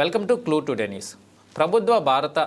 Welcome to clue today news. ప్రభుత్వ భారత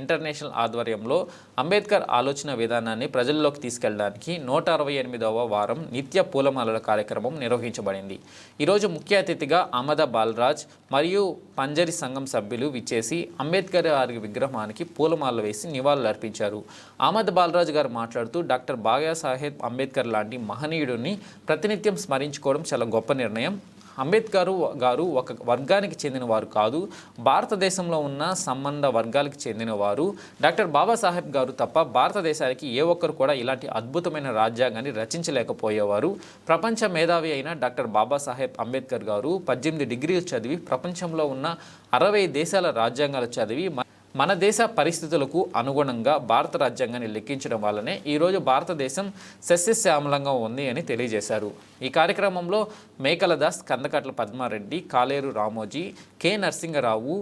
international ఆధ్వర్యంలో అంబేద్కర్ ఆలోచన విధానాన్ని ప్రజల్లోకి తీసుకెళ్ళడానికి నూట అరవై ఎనిమిదవ వారం నిత్య పూలమాలల కార్యక్రమం నిర్వహించబడింది. ఈరోజు ముఖ్య అతిథిగా అమద బాలరాజ్ మరియు పంజరి సంఘం సభ్యులు విచ్చేసి అంబేద్కర్ గారి విగ్రహానికి పూలమాల వేసి నివాళులు అర్పించారు. అహ్మద్ బాలరాజ్ గారు మాట్లాడుతూ డాక్టర్ బాబాసాహెబ్ అంబేద్కర్ లాంటి మహనీయుడిని ప్రతినిత్యం స్మరించుకోవడం చాలా గొప్ప నిర్ణయం. అంబేద్కర్ గారు ఒక వర్గానికి చెందినవారు కాదు భారతదేశంలో ఉన్న సంబంధ వర్గాలకు చెందినవారు. డాక్టర్ బాబాసాహెబ్ గారు తప్ప భారతదేశానికి ఏ ఒక్కరు కూడా ఇలాంటి అద్భుతమైన రాజ్యాంగాన్ని రచించలేకపోయేవారు. ప్రపంచ మేధావి అయిన డాక్టర్ బాబాసాహెబ్ అంబేద్కర్ గారు పద్దెనిమిది డిగ్రీలు చదివి ప్రపంచంలో ఉన్న అరవై దేశాల రాజ్యాంగాలు చదివి మ- మన దేశ పరిస్థితులకు అనుగుణంగా భారత రాజ్యాంగాన్ని లెక్కించడం వల్లనే ఈరోజు భారతదేశం సస్యశ్యామలంగా ఉంది అని తెలియజేశారు. ఈ కార్యక్రమంలో మేకలదాస్ కందకట్ల పద్మారెడ్డి కాలేరు రామోజీ కె నరసింగరావు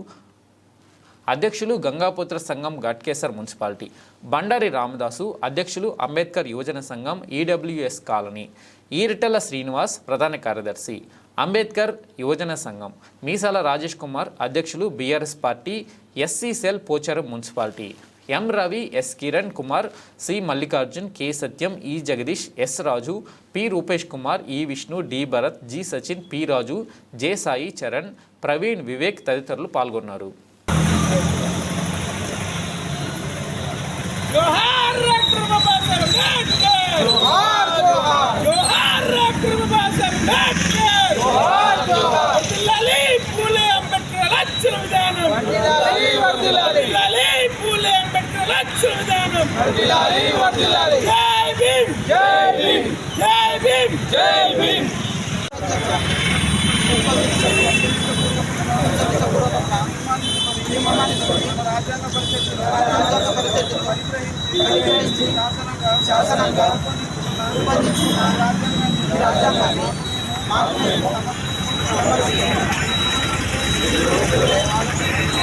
అధ్యక్షులు గంగాపుత్ర సంఘం ఘట్కేసర్ మున్సిపాలిటీ బండారి రామదాసు అధ్యక్షులు అంబేద్కర్ యువజన సంఘం ఈడబ్ల్యూఎస్ కాలనీ ఈరిటల శ్రీనివాస్ ప్రధాన కార్యదర్శి అంబేద్కర్ యువజన సంఘం. మీసాల రాజేష్ కుమార్ అధ్యక్షులు BRS party SC cell Pocharam municipality. M Ravi S Kiran Kumar C Mallikarjun K Satyam E Jagadish S Raju P Rupesh Kumar E Vishnu D Bharath G Sachin P Raju J Sai Charan Praveen Vivek తదితరులు పాల్గొన్నారు. జోహార్ పూలే అంబేద్కర్ విధానం జై భీమ్. జై భీమ్. జై భీమ్. జై భీమ్. శాసనంగా రూపొందించిన ఈ రాజ్యాంగాన్ని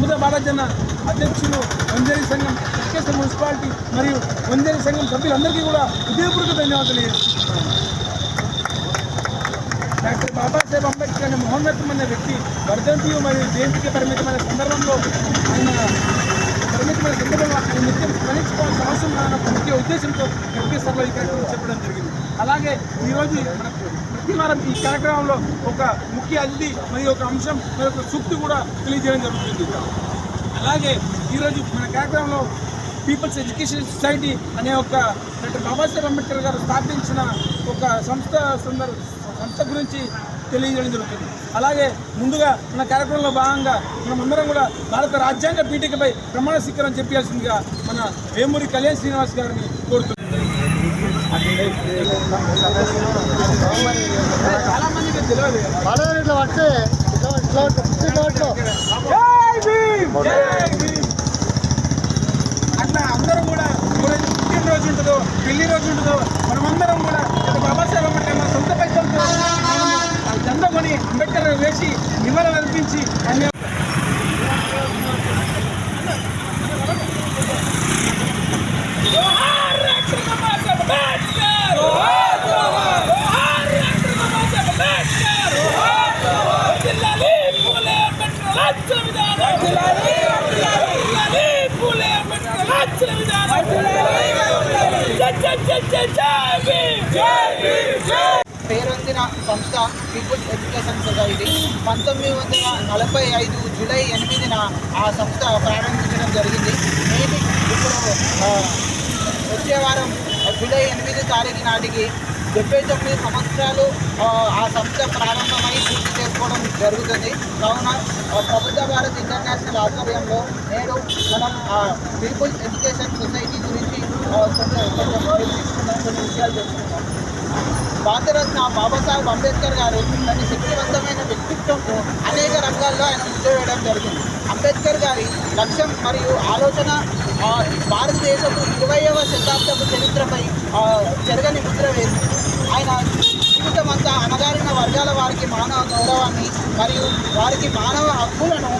ముద బాలజన అధ్యక్షులు వంజరి సంఘం ఎస్కేశ్వర మున్సిపాలిటీ మరియు వంజేరి సంఘం సభ్యులందరికీ కూడా హృదయపూర్వక ధన్యవాదాలు డాక్టర్ బాబాసాహెబ్ అంబేద్కర్ అనే మహోన్నతమైన వ్యక్తి వర్ధంతి మరియు జయంతికి పరిమితమైన సందర్భంలో ఆయన పరిమితమైన సందర్భంలో నిత్యం స్మరించుకోవాల్సిన అవసరం ఉన్న ముఖ్య ఉద్దేశంతో ఎంపీ ఈ కార్యక్రమం చెప్పడం జరిగింది. అలాగే ఈరోజు ప్రతి వారం ఈ కార్యక్రమంలో ఒక ముఖ్య అతిథి మరియు ఒక అంశం మరి ఒక సూక్తి కూడా తెలియజేయడం జరుగుతుంది. అలాగే ఈరోజు మన కార్యక్రమంలో పీపుల్స్ ఎడ్యుకేషన్ సొసైటీ అనే ఒక డాక్టర్ బాబాసాహెబ్ అంబేద్కర్ గారు స్థాపించిన ఒక సంస్థ సందర్భ సంస్థ గురించి తెలియజేయడం జరుగుతుంది అలాగే ముందుగా మన కార్యక్రమంలో భాగంగా మనమందరం కూడా భారత రాజ్యాంగ పీఠికపై ప్రమాణ స్వీకారం చెప్పాల్సిందిగా మన వేమూరి కళ్యాణ్ శ్రీనివాస్ గారిని కోరుతున్నాం చాలా మందికి తెలియదు జై అట్లా అందరం కూడా ఎవరైతే పుట్టినరోజు ఉంటుందో పెళ్ళి రోజు ఉంటుందో మనమందరం కూడా బాబాసాహెబ్ అంబేద్కర్ మన సొంత పైసలతో మనము ఆ జెండా కొని అంబేద్కర్ వేసి నివాళులు అర్పించి ఆయన జోహార్ డాక్టర్ బాబాసాహెబ్ అంబేద్కర్ జోహార్ జోహార్ జోహార్ డాక్టర్ బాబాసాహెబ్ అంబేద్కర్ జోహార్ జోహార్ వర్ధిల్లాలి పూలే అంబేద్కర్ రాజ్య విధానం వర్ధిల్లాలి వర్ధిల్లాలి పూలే అంబేద్కర్ రాజ్య విధానం వర్ధిల్లాలి వర్ధిల్లాలి జై జై జై జై జై భీమ్ జై భీమ్ జై పేరొందిన సంస్థ పీపుల్స్ ఎడ్యుకేషన్ సొసైటీ పంతొమ్మిది వందల నలభై ఐదు జూలై ఎనిమిదిన ఆ సంస్థ ప్రారంభించడం జరిగింది. నేను ఇప్పుడు వచ్చే వారం జూలై ఎనిమిది తారీఖు నాటికి డెబ్బై తొమ్మిది సంవత్సరాలు ఆ, సంస్థ ప్రారంభమై పూర్తి చేసుకోవడం జరుగుతుంది. కావున ప్రభుత్వ భారత్ ఇంటర్నేషనల్ ఆధ్వర్యంలో నేడు మనం పీపుల్స్ ఎడ్యుకేషన్ సొసైటీ గురించి కొంచెం కొంచెం విషయాలు తెలుసుకుందాం. భారతరత్న బాబాసాహెబ్ అంబేద్కర్ గారు తన శక్తివంతమైన వ్యక్తిత్వంతో అనేక రంగాల్లో ఆయన ముద్ర వేయడం జరిగింది. అంబేద్కర్ గారి లక్ష్యం మరియు ఆలోచన భారతదేశపు ఇరవైవ శతాబ్దపు చరిత్రపై జరగని ముద్ర వేసింది ఆయన జీవితం అంతా అణగారిన వర్గాల వారికి మానవ గౌరవాన్ని మరియు వారికి మానవ హక్కులను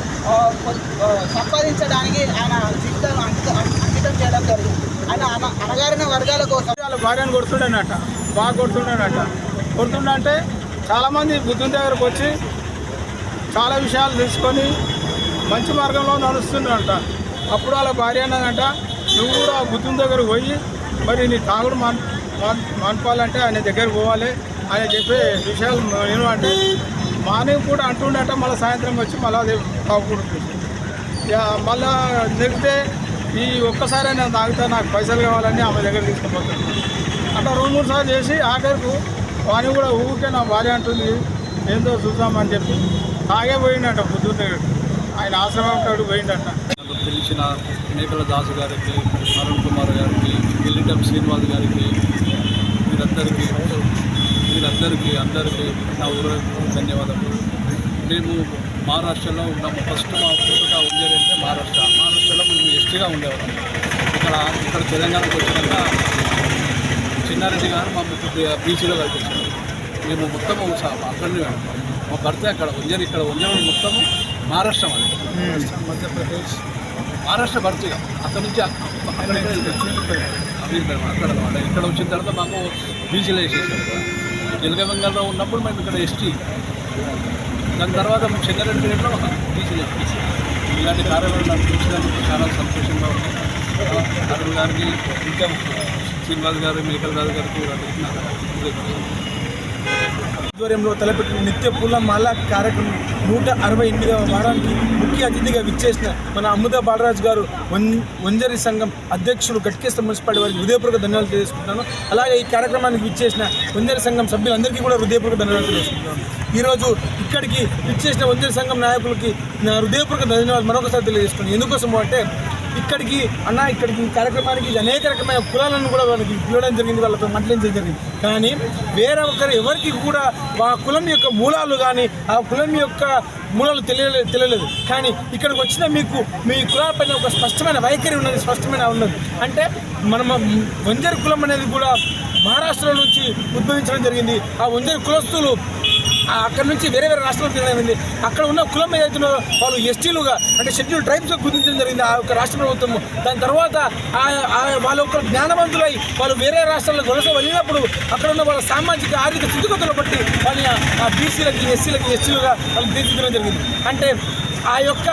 సంపాదించడానికి ఆయన జీవితాన్ని అంకితం చేయడం జరిగింది. ఆయన అణ- అణగారిన వర్గాల కోసం వాళ్ళ భార్యను కొడుతుండేనట. బాగా కొడుతున్నాడట కొడుతుండంటే చాలామంది బుద్ధుని దగ్గరకు వచ్చి చాలా విషయాలు తెలుసుకొని మంచి మార్గంలో నడుస్తుండంట. అప్పుడు వాళ్ళ భార్య అన్నదంట నువ్వు కూడా బుద్ధుని దగ్గరకు పోయి మరి నీ తాగుడు మాన్ మాన్- మాన్పాలంటే ఆయన దగ్గరకు పోవాలి. ఆయన చెప్పే విషయాలు నేను అంటే మార్నింగ్ కూడా అంటుండట మళ్ళీ సాయంత్రం వచ్చి మళ్ళీ అదే తాగుకుంటుంది మళ్ళా నెక్స్ట్ ఈ ఒక్కసారి నేను తాగుతా నాకు పైసలు కావాలని ఆమె దగ్గర తీసుకుపోతాను అట్లా రెండు మూడు సార్లు చేసి ఆఖరికి వాని కూడా ఊరికే నా భార్య అంటుంది ఏందో చూద్దామని చెప్పి తాగే పోయిండట బుద్ధుని ఆయన ఆశ్రమం కాడు పోయిండట. నాకు తెలిసిన మేకల దాసు గారికి అరుణ్ కుమార్ గారికి గిల్లిటం శ్రీనివాస్ గారికి వీరందరికీ వీరందరికీ అందరికీ నా ఊరు ధన్యవాదాలు మేము మహారాష్ట్రలో ఉన్నాము. ఫస్ట్ మా పుట్టుక ఉండేది అంటే మహారాష్ట్ర. మహారాష్ట్రలో మేము ఎస్టీగా ఉండేవాళ్ళం. ఇక్కడ ఇక్కడ తెలంగాణకు వచ్చినాక చిన్నారెడ్డి గారు మా బీచ్లో కల్పించారు మేము మొత్తము అక్కడనే మా భర్త అక్కడ ఉంజరి ఇక్కడ ఉంజరి మొత్తము మహారాష్ట్ర అది మధ్యప్రదేశ్ మహారాష్ట్ర భర్తీగా అక్కడ నుంచి అక్క- అక్కడ ఇక్కడ అక్కడ వచ్చిన తర్వాత మాకు బీచ్లో వేసేసారు తెలుగు బెంగాల్లో ఉన్నప్పుడు మేము ఇక్కడ ఎస్టీ. దాని తర్వాత చెంగారెడ్డి పీరియడ్లో బీచ్లో ఎక్కేసాం ఇలాంటి కార్యక్రమాలు నాకు చూసినందుకు చాలా సంతోషంగా ఉంది. అరుణ్ గారికి ఇంకా శ్రీనివాస్ గారు మేకల్ రాజు గారికి ఆధ్వర్యంలో తలపెట్టిన నిత్య పూల మాల కార్యక్రమం నూట అరవై ఎనిమిదవ వారానికి ముఖ్య అతిథిగా విచ్చేసిన మన అమృత బాలరాజు గారు వం వంజరి సంఘం అధ్యక్షులు గట్కేశ్వర మున్సిపాలిటీ వారికి హృదయపూర్వక ధన్యవాదాలు తెలియజేసుకుంటాను అలాగే ఈ కార్యక్రమానికి విచ్చేసిన వంజరి సంఘం సభ్యులందరికీ కూడా హృదయపూర్వక ధన్యవాదాలు తెలియజేసుకుంటాను ఈరోజు ఇక్కడికి విచ్చేసిన వంజరి సంఘం నాయకులకి నా హృదయపూర్వక ధన్యవాదాలు మరొకసారి తెలియజేసుకున్నాను ఎందుకోసం అంటే ఇక్కడికి అన్న ఇక్కడికి కార్యక్రమానికి అనేక రకమైన కులాలను కూడా వాళ్ళకి పిలవడం జరిగింది వాళ్ళతో మాట్లాడించడం జరిగింది. కానీ వేరే ఒకరు ఎవరికి కూడా ఆ కులం యొక్క మూలాలు కానీ ఆ కులం యొక్క మూలాలు తెలియలేదు తెలియలేదు. కానీ ఇక్కడికి వచ్చిన మీకు మీ కులాలపైన ఒక స్పష్టమైన వైఖరి ఉన్నది స్పష్టమైన ఉన్నది. అంటే మన వంజరి కులం అనేది కూడా మహారాష్ట్ర నుంచి ఉద్భవించడం జరిగింది. ఆ వంజరి కులస్తులు అక్కడ నుంచి వేరే వేరే రాష్ట్రాలకు జరిగింది. అక్కడ ఉన్న కులం ఏదైతే వాళ్ళు ఎస్టీలుగా అంటే షెడ్యూల్ ట్రైబ్స్గా గుర్తించడం జరిగింది ఆ యొక్క రాష్ట్ర ప్రభుత్వం. దాని తర్వాత వాళ్ళ యొక్క జ్ఞానవంతులై వాళ్ళు వేరే రాష్ట్రాలకు వలస వెళ్ళినప్పుడు అక్కడ ఉన్న వాళ్ళ సామాజిక ఆర్థిక స్థితిగతులు బట్టి వాళ్ళని ఆ బీసీలకి ఎస్సీలకి ఎస్టీలుగా వాళ్ళు తీర్చిదిద్దడం జరిగింది. అంటే ఆ యొక్క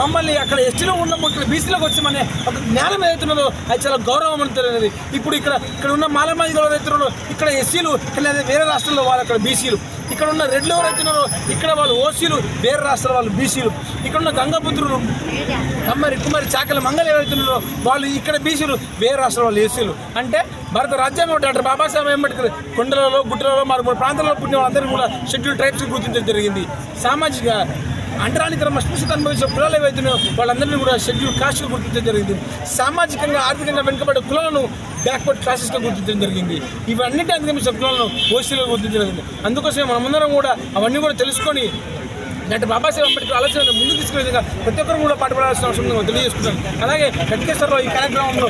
మమ్మల్ని అక్కడ ఎస్టీలో ఉన్నప్పుడు ఇక్కడ బీసీలోకి వచ్చి ఒక జ్ఞానం ఏదైతున్నదో అది చాలా గౌరవం అనేది ఇప్పుడు ఇక్కడ ఇక్కడ ఉన్న మాలమాది గౌరవ ఇక్కడ ఎస్సీలు ఇక్కడ వేరే రాష్ట్రాల్లో వాళ్ళు అక్కడ బీసీలు. ఇక్కడ ఉన్న రెడ్లు ఎవరైతున్నారో ఇక్కడ వాళ్ళు ఓసీలు వేరే రాష్ట్రాల వాళ్ళు బీసీలు ఇక్కడ ఉన్న గంగపుత్రులు కమ్మరి కుమారి చాకల మంగళ ఎవరైతున్నారో వాళ్ళు ఇక్కడ బీసీలు వేరే రాష్ట్రాల వాళ్ళు ఏసీలు. అంటే భారత రాజ్యాంగం డాక్టర్ బాబాసాహెబ్ అంబేద్కర్ కొండలలో గుట్టలలో మరి మూడు ప్రాంతాలలో పుట్టిన వాళ్ళందరినీ కూడా షెడ్యూల్ ట్రైబ్స్ గుర్తించడం జరిగింది. సామాజిక అంటరానితరం అస్పృశ్యత అనుభవించే కులాలు ఏవైతున్నాయో వాళ్ళందరినీ కూడా షెడ్యూల్ కాస్ట్గా గుర్తించడం జరిగింది. సామాజికంగా ఆర్థికంగా వెనుకబడే కులాలను బ్యాక్వర్డ్ క్లాసెస్గా గుర్తించడం జరిగింది. ఇవన్నిటి అధిగమించిన కులాలను ఓసీలో గుర్తించడం జరిగింది. అందుకోసమే మనమందరం కూడా అవన్నీ కూడా తెలుసుకొని డాక్టర్ బాబాసాహెబ్ అంబేద్కర్ ఆలోచన ముందుకు తీసుకునే విధంగా ప్రతి ఒక్కరు కూడా పాటుపడాల్సిన అవసరం ఉందని తెలియజేసుకుంటాను అలాగే వెంకటేశ్వరరావు ఈ కార్యక్రమంలో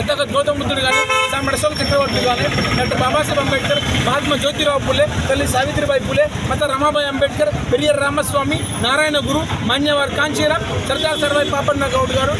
పెద్దగా గౌతమ బుద్ధుడు కానీ సామెడ అశోక్ చక్రవర్తి కానీ డాక్టర్ బాబాసాహెబ్ అంబేద్కర్ మహాత్మా జ్యోతిరావు పూలే తల్లి సావిత్రిబాయి పూలే మత రమాబాయి అంబేద్కర్ పెరియర్ రామస్వామి నారాయణ గురు మాన్యవారి కాంచీరామ్ సర్దార్ సర్వాయి పాపన్న గౌడ్ గారు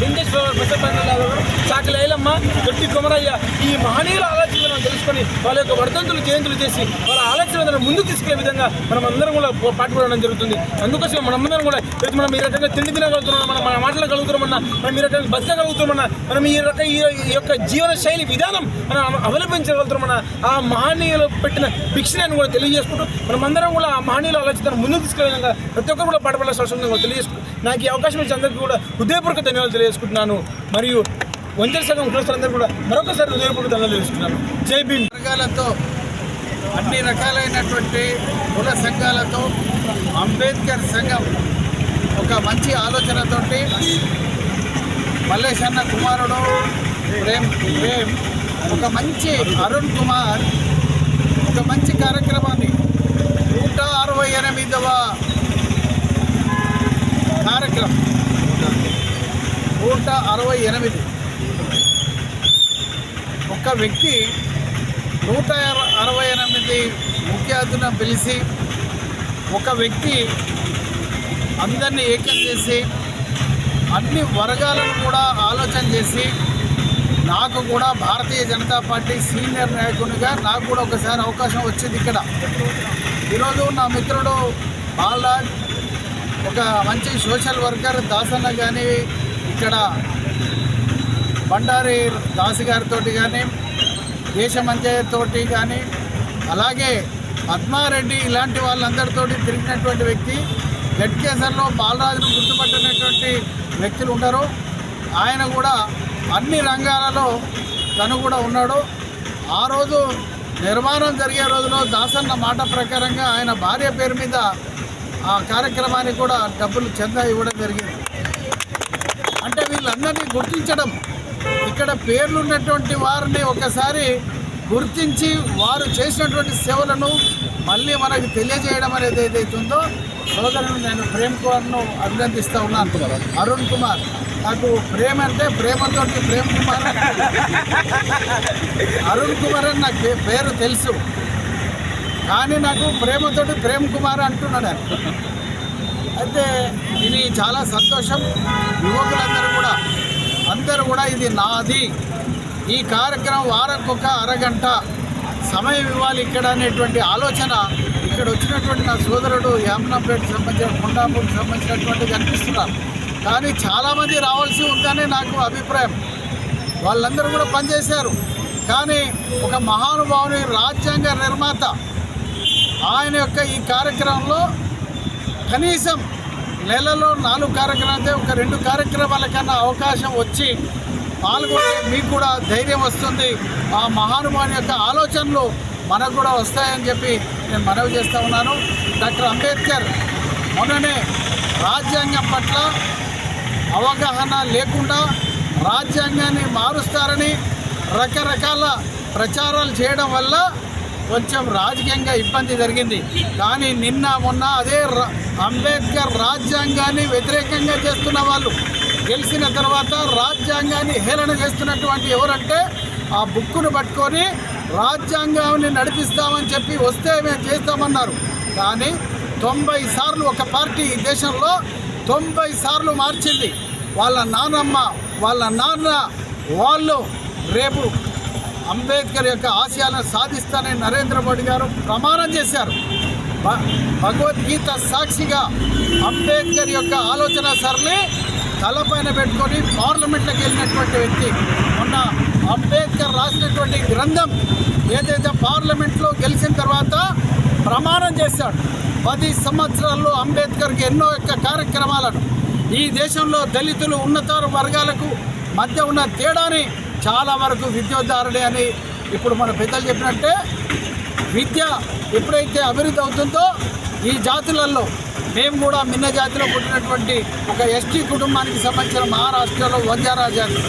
లింగేశ్వర బసపన్నలాల్ గారు చాకలి ఐలమ్మ దొడ్డి కొమరయ్య ఈ మహనీయుల ఆలోచన ఆలోచనలను తెలుసుకొని వాళ్ళ యొక్క వర్ధంతులు జయంతులు చేసి వాళ్ళ ఆలోచనలను ముందుకు తీసుకెళ్ళే విధంగా మనం అందరం కూడా పాటుపడడం జరుగుతుంది. అందుకోసం మనమందరం కూడా ఈరోజు మనం ఈ రకంగా తిండి తినగలుగుతున్నాం మనం మన మాట్లాడగలుగుతున్నామన్నా మనం ఈ రకంగా బతకగలుగుతున్నామన్నా మనం ఈ రక ఈ యొక్క జీవన శైలి విధానం మనం అవలంబించగలుగుతున్నామన్నా ఆ మహనీయులు పెట్టిన భిక్షని కూడా తెలియజేసుకుంటూ మనమందరం కూడా ఆ మహనీయుల ఆలోచన ముందుకు తీసుకెళ్ళే విధంగా ప్రతి ఒక్కరు కూడా పాటుపడాల్సిన అవసరం తెలియజేసుకుంటూ నాకు ఈ అవకాశం ఇచ్చి అందరికీ కూడా హృదయపూర్వక ధన్యవాదాలు తెలియజేసుకుంటున్నాను. మరియు వంచర సంఘం కులస్తులందరూ కూడా మరొకసారి హృదయపూర్వక ధన్యవాదాలు తెలుసుకుంటున్నాను జై భీమ్. వర్గాలతో అన్ని రకాలైనటువంటి కుల సంఘాలతో అంబేద్కర్ సంఘం ఒక మంచి ఆలోచనతోటి మల్లేశన్న కుమారుడు ప్రేమ్ ప్రేమ్ ఒక మంచి అరుణ్ కుమార్ ఒక మంచి కార్యక్రమాన్ని నూట అరవై ఎనిమిదవ కార్యక్రమం. నూట అరవై ఎనిమిది. ఒక వ్యక్తి నూట అర- అరవై ఎనిమిది ముఖ్య పిలిచి ఒక వ్యక్తి అందరినీ ఏకం చేసి అన్ని వర్గాలను కూడా ఆలోచన చేసి నాకు కూడా భారతీయ జనతా పార్టీ సీనియర్ నాయకునిగా నాకు కూడా ఒకసారి అవకాశం వచ్చింది ఇక్కడ. ఈరోజు నా మిత్రుడు బాలరాజ్ ఒక మంచి సోషల్ వర్కర్ దాసన్న కానీ ఇక్కడ బండారి దాసి గారితో కానీ దేశమంజయ్యతోటి కానీ అలాగే పద్మారెడ్డి ఇలాంటి వాళ్ళందరితోటి తిరిగినటువంటి వ్యక్తి గట్కేసర్లో బాలరాజును గుర్తుపట్టినటువంటి వ్యక్తులు ఉండరు ఆయన కూడా అన్ని రంగాలలో తను కూడా ఉన్నాడు. ఆ రోజు నిర్మాణం జరిగే రోజులో దాసన్న మాట ప్రకారంగా ఆయన భార్య పేరు మీద ఆ కార్యక్రమానికి కూడా డబ్బులు చెందా ఇవ్వడం జరిగింది. అంటే వీళ్ళందరినీ గుర్తించడం ఇక్కడ పేర్లు ఉన్నటువంటి వారిని ఒకసారి గుర్తించి వారు చేసినటువంటి సేవలను మళ్ళీ మనకు తెలియజేయడం అనేది ఏదైతుందో సోదరుని నేను ప్రేమ్ కుమార్ను అభినందిస్తూ ఉన్నాను. అరుణ్ కుమార్. నాకు ప్రేమ అంటే ప్రేమతో ప్రేమ్ కుమార్ అరుణ్ కుమార్ అని నాకు పేరు తెలుసు. కానీ నాకు ప్రేమతోటి ప్రేమ్ కుమార్ అంటున్నాడు అయితే ఇది చాలా సంతోషం. యువకులందరూ కూడా అందరూ కూడా ఇది నాది. ఈ కార్యక్రమం వారకొక అరగంట సమయం ఇవ్వాలి ఇక్కడ అనేటువంటి ఆలోచన. ఇక్కడ వచ్చినటువంటి నా సోదరుడు యామనాపేట సంబంధించిన కొండాపూర్కి సంబంధించినటువంటి కనిపిస్తున్నారు. కానీ చాలామంది రావాల్సి ఉందని నాకు అభిప్రాయం. వాళ్ళందరూ కూడా పనిచేశారు. కానీ ఒక మహానుభావుని రాజ్యాంగ నిర్మాత ఆయన యొక్క ఈ కార్యక్రమంలో కనీసం నెలలో నాలుగు కార్యక్రమాలు ఒక రెండు కార్యక్రమాల కన్నా అవకాశం వచ్చి పాల్గొంటే మీకు కూడా ధైర్యం వస్తుంది. ఆ మహానుభావుని యొక్క ఆలోచనలు మనకు కూడా వస్తాయని చెప్పి నేను మనవి చేస్తూ ఉన్నాను. డాక్టర్ అంబేద్కర్ మొన్ననే రాజ్యాంగం పట్ల అవగాహన లేకుండా రాజ్యాంగాన్ని మారుస్తారని రకరకాల ప్రచారాలు చేయడం వల్ల కొంచెం రాజకీయంగా ఇబ్బంది జరిగింది. కానీ నిన్న మొన్న అదే ర- అంబేద్కర్ రాజ్యాంగాన్ని వ్యతిరేకంగా చేస్తున్న వాళ్ళు గెలిచిన తర్వాత రాజ్యాంగాన్ని హేళన చేస్తున్నటువంటి ఎవరంటే ఆ బుక్కును పట్టుకొని రాజ్యాంగాన్ని నడిపిస్తామని చెప్పి వస్తే మేము చేస్తామన్నారు. కానీ తొంభై సార్లు ఒక పార్టీ ఈ దేశంలో తొంభై సార్లు మార్చింది. వాళ్ళ నాన్నమ్మ వాళ్ళ నాన్న వాళ్ళు రేపు అంబేద్కర్ యొక్క ఆశయాలను సాధిస్తానని నరేంద్ర మోడీ గారు ప్రమాణం చేశారు. భ- భగవద్గీత సాక్షిగా అంబేద్కర్ యొక్క ఆలోచన సరళి తలపైన పెట్టుకొని పార్లమెంట్లోకి వెళ్ళినటువంటి వ్యక్తి. మొన్న అంబేద్కర్ రాసినటువంటి గ్రంథం ఏదైతే పార్లమెంట్లో గెలిచిన తర్వాత ప్రమాణం చేశాడు. పది సంవత్సరాల్లో అంబేద్కర్కి ఎన్నో యొక్క కార్యక్రమాలను. ఈ దేశంలో దళితులు ఉన్నత వర్గాలకు మధ్య ఉన్న తేడాని చాలా వరకు విద్యోద్ధారణి అని ఇప్పుడు మన పెద్దలు చెప్పినట్టే విద్య ఎప్పుడైతే అభివృద్ధి అవుతుందో ఈ జాతులలో మేము కూడా మిన్న జాతిలో పుట్టినటువంటి ఒక ఎస్టీ కుటుంబానికి సంబంధించిన మహారాష్ట్రలో వంజారా జాతి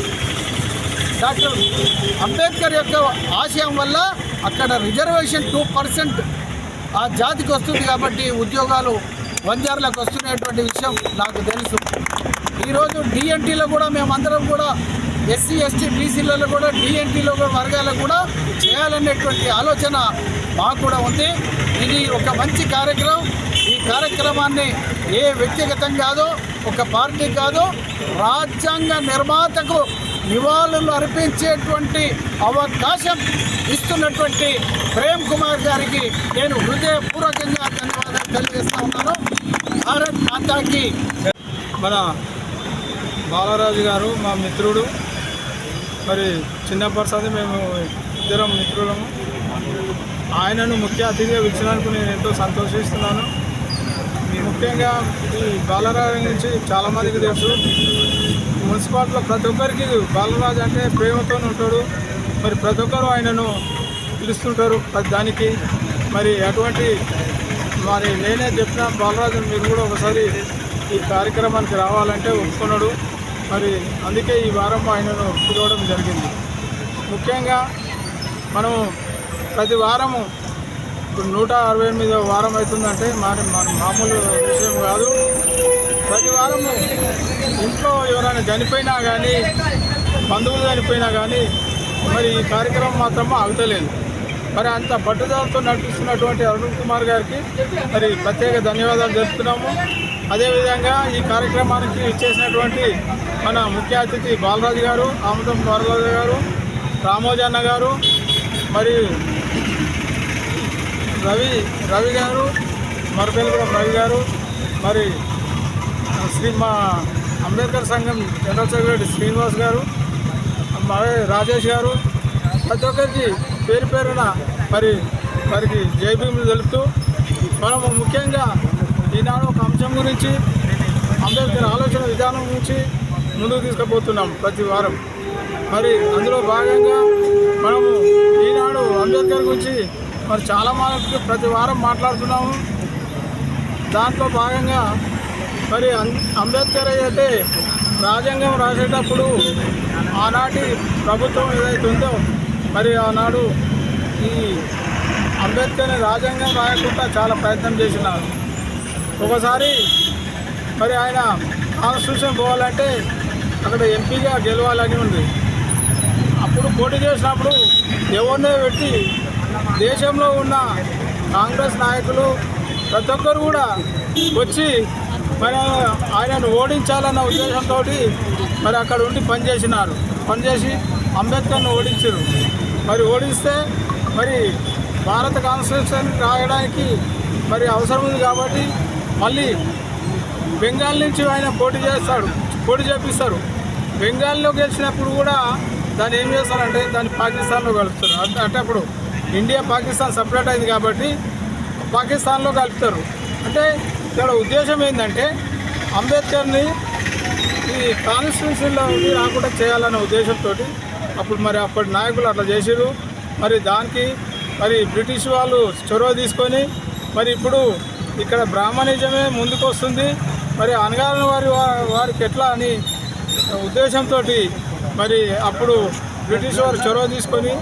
డాక్టర్ అంబేద్కర్ యొక్క ఆశయం వల్ల అక్కడ రిజర్వేషన్ టూ పర్సెంట్ ఆ జాతికి వస్తుంది కాబట్టి ఉద్యోగాలు వంజారులకు వస్తున్నటువంటి విషయం నాకు తెలుసు. ఈరోజు డిఎన్టీలో కూడా మేమందరం కూడా ఎస్సీ ఎస్టీ బీసీలలో కూడా డిఎన్టీలో కూడా వర్గాలకు కూడా చేయాలనేటువంటి ఆలోచన మాకు కూడా ఉంది. ఇది ఒక మంచి కార్యక్రమం. ఈ కార్యక్రమాన్ని ఏ వ్యక్తిగతం కాదో ఒక పార్టీ కాదో రాజ్యాంగ నిర్మాతకు నివాళులు అర్పించేటువంటి అవకాశం ఇస్తున్నటువంటి ప్రేమ్ కుమార్ గారికి నేను హృదయపూర్వకంగా ధన్యవాదాలు తెలియజేస్తా ఉన్నాను. భారత్ మాతాకి మన బాలరాజు గారు మా మిత్రుడు మరి చిన్నప్పటి మేము ఇద్దరం మిత్రులము. ఆయనను ముఖ్య అతిథిగా పిలిచినందుకు నేను ఎంతో సంతోషిస్తున్నాను. ముఖ్యంగా ఈ బాలరాజు గురించి చాలామందికి తెలుసు. మున్సిపాలిటీలో ప్రతి ఒక్కరికి బాలరాజు అంటే ప్రేమతో ఉంటాడు. మరి ప్రతి ఒక్కరు ఆయనను పిలుస్తుంటారు దానికి. మరి అటువంటి మరి నేనే చెప్పిన బాలరాజు మీరు కూడా ఒకసారి ఈ కార్యక్రమానికి రావాలంటే ఒప్పుకున్నాడు. మరి అందుకే ఈ వారం ఆయనను పిలవడం జరిగింది. ముఖ్యంగా మనము ప్రతి వారము ఇప్పుడు నూట అరవై ఎనిమిదో వారం అవుతుందంటే మరి మన మామూలు విషయం కాదు. ప్రతి వారము ఇంట్లో ఎవరైనా చనిపోయినా కానీ బంధువులు చనిపోయినా కానీ మరి ఈ కార్యక్రమం మాత్రం ఆగుతలేదు. మరి అంత పట్టుదలతో నడిపిస్తున్నటువంటి అరుణ్ కుమార్ గారికి మరి ప్రత్యేక ధన్యవాదాలు తెలుపుతున్నాము. అదేవిధంగా ఈ కార్యక్రమానికి ఇచ్చేసినటువంటి మన ముఖ్య అతిథి బాలరాజు గారు ఆముదం బాలరాజు గారు రామోజన్న గారు మరి రవి రవి గారు మరపెల్లిగూడెం రవి గారు మరి శ్రీ మా అంబేద్కర్ సంఘం జనరల్ సెక్రటరీ శ్రీనివాస్ గారు మరి రాజేష్ గారు ప్రతి ఒక్కరికి పేరు పేరున మరి వారికి జైభీములు తెలుపుతూ మనము ముఖ్యంగా ఈనాడు ఒక అంశం గురించి అంబేద్కర్ ఆలోచన విధానం గురించి ముందుకు తీసుకుపోతున్నాం ప్రతి వారం. మరి అందులో భాగంగా మనము ఈనాడు అంబేద్కర్ గురించి మరి చాలా మనకు ప్రతి వారం మాట్లాడుతున్నాము. దాంట్లో భాగంగా మరి అం- అంబేద్కర్ అయితే రాజ్యాంగం రాసేటప్పుడు ఆనాటి ప్రభుత్వం ఏదైతే ఉందో మరి ఆనాడు ఈ అంబేద్కర్ని రాజ్యాంగం రాయకుండా చాలా ప్రయత్నం చేసినారు. ఒకసారి మరి ఆయన కాన్స్టిట్యూషన్ పోవాలంటే అక్కడ ఎంపీగా గెలవాలని ఉంది. అప్పుడు పోటీ చేసినప్పుడు ఎవరినో పెట్టి దేశంలో ఉన్న కాంగ్రెస్ నాయకులు ప్రతి ఒక్కరు కూడా వచ్చి మరి ఆయనను ఓడించాలన్న ఉద్దేశంతో మరి అక్కడ ఉండి పనిచేసినారు. పనిచేసి అంబేద్కర్ను ఓడించారు. మరి ఓడిస్తే మరి భారత కాన్స్టిట్యూషన్ రాయడానికి మరి అవసరం ఉంది కాబట్టి మళ్ళీ బెంగాల్ నుంచి ఆయన పోటీ చేస్తాడు పోటీ చేపిస్తారు. బెంగాల్లో గెలిచినప్పుడు కూడా దాన్ని ఏం చేస్తారంటే దాన్ని పాకిస్తాన్లో కలుపుతారు. అంటే అంటే అప్పుడు ఇండియా పాకిస్తాన్ సపరేట్ అయింది కాబట్టి పాకిస్తాన్లో కలుపుతారు. అంటే ఇక్కడ ఉద్దేశం ఏంటంటే అంబేద్కర్ని ఈ కాన్స్టిట్యూషన్లో రాకుండా చేయాలన్న ఉద్దేశంతో అప్పుడు మరి అప్పటి నాయకులు అట్లా చేసారు మరి దానికి మరి బ్రిటిష్ వాళ్ళు చొరవ తీసుకొని మరి ఇప్పుడు ఇక్కడ బ్రాహ్మణిజమే ముందుకు వస్తుంది మరి అనగారిన వారి వారికి ఎట్లా అని ఉద్దేశంతో మరి అప్పుడు బ్రిటిష్ వారు చొరవ తీసుకొని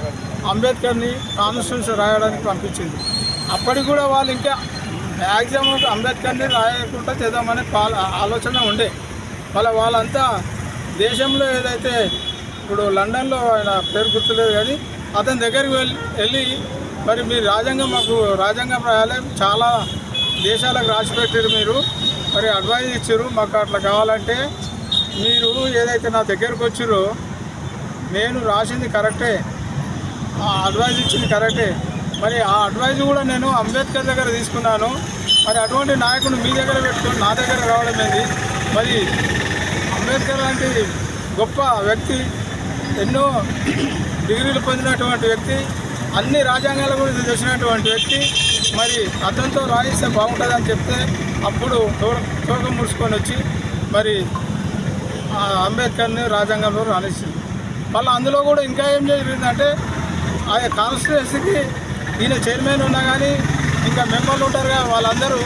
అంబేద్కర్ని కాన్స్టిట్యూషన్ రాయడానికి పంపించింది. అప్పటికి కూడా వాళ్ళు ఇంకా మ్యాక్సిమం అంబేద్కర్ని రాయకుండా చేద్దామనే పాల ఆలోచన ఉండే. వాళ్ళ వాళ్ళంతా దేశంలో ఏదైతే ఇప్పుడు లండన్లో ఆయన పేరు గుర్తులేదు కానీ అతని దగ్గరికి వెళ్ళి వెళ్ళి మరి మీరు రాజ్యాంగం మాకు రాజ్యాంగం రాయాలి. చాలా దేశాలకు రాసిపెట్టారు మీరు. మరి అడ్వైజ్ ఇచ్చారు మాకు అట్లా కావాలంటే మీరు ఏదైతే నా దగ్గరకు వచ్చారో నేను రాసింది కరెక్టే. ఆ అడ్వైజ్ ఇచ్చింది కరెక్టే. మరి ఆ అడ్వైజ్ కూడా నేను అంబేద్కర్ దగ్గర తీసుకున్నాను. మరి అటువంటి నాయకుడు మీ దగ్గర పెట్టుకొని నా దగ్గర రావడం ఏంది? మరి అంబేద్కర్ లాంటి గొప్ప వ్యక్తి ఎన్నో డిగ్రీలు పొందినటువంటి వ్యక్తి అన్ని రాజ్యాంగాల గురించి తెలిసినటువంటి వ్యక్తి మరి అతనితో రాయిస్తే బాగుంటుందని చెప్తే అప్పుడు తోకం ముడుచుకొని వచ్చి మరి అంబేద్కర్ని రాజ్యాంగంలో రాణిస్తుంది మళ్ళీ అందులో కూడా ఇంకా ఏం జరిగిందంటే ఆ కాన్స్టిట్యున్సీకి ఈయన చైర్మన్ ఉన్నా కానీ ఇంకా మెంబర్లు ఉంటారు కదా వాళ్ళందరూ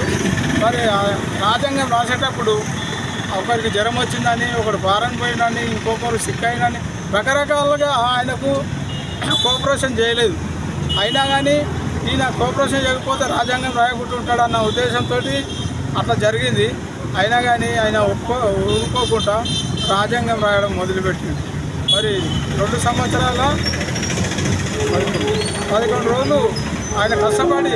మరి ఆ రాజ్యాంగం రాసేటప్పుడు ఒకరికి జ్వరం వచ్చిందని ఒకడు ఫారెన్ పోయినని ఇంకొకరు సిక్ అయినని రకరకాలుగా ఆయనకు కోఆపరేషన్ చేయలేదు. అయినా కానీ ఈయన కోఆపరేషన్ చేయకపోతే రాజ్యాంగం రాయకుంటుంటాడన్న ఉద్దేశంతో అట్లా జరిగింది. అయినా కానీ ఆయన ఒప్పుకో ఊరుకోకుండా రాజ్యాంగం రాయడం మొదలుపెట్టింది. మరి రెండు సంవత్సరాల పదకొండు రోజులు ఆయన కష్టపడి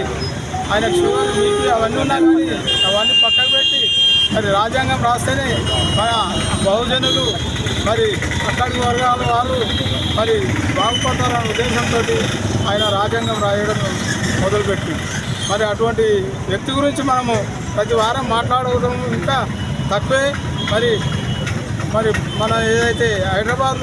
ఆయన షుగర్ బీపీ అవన్నీ ఉన్నా కానీ అవన్నీ పక్కకు పెట్టి మరి రాజ్యాంగం రాస్తేనే మన బహుజనులు మరి అక్కడి వర్గాల వాళ్ళు మరి బాగుపడతారన్న ఉద్దేశంతో ఆయన రాజ్యాంగం రాయడం మొదలుపెట్టి. మరి అటువంటి వ్యక్తి గురించి మనము ప్రతి వారం మాట్లాడడం ఇంకా తక్కువే మరి మరి మన ఏదైతే హైదరాబాద్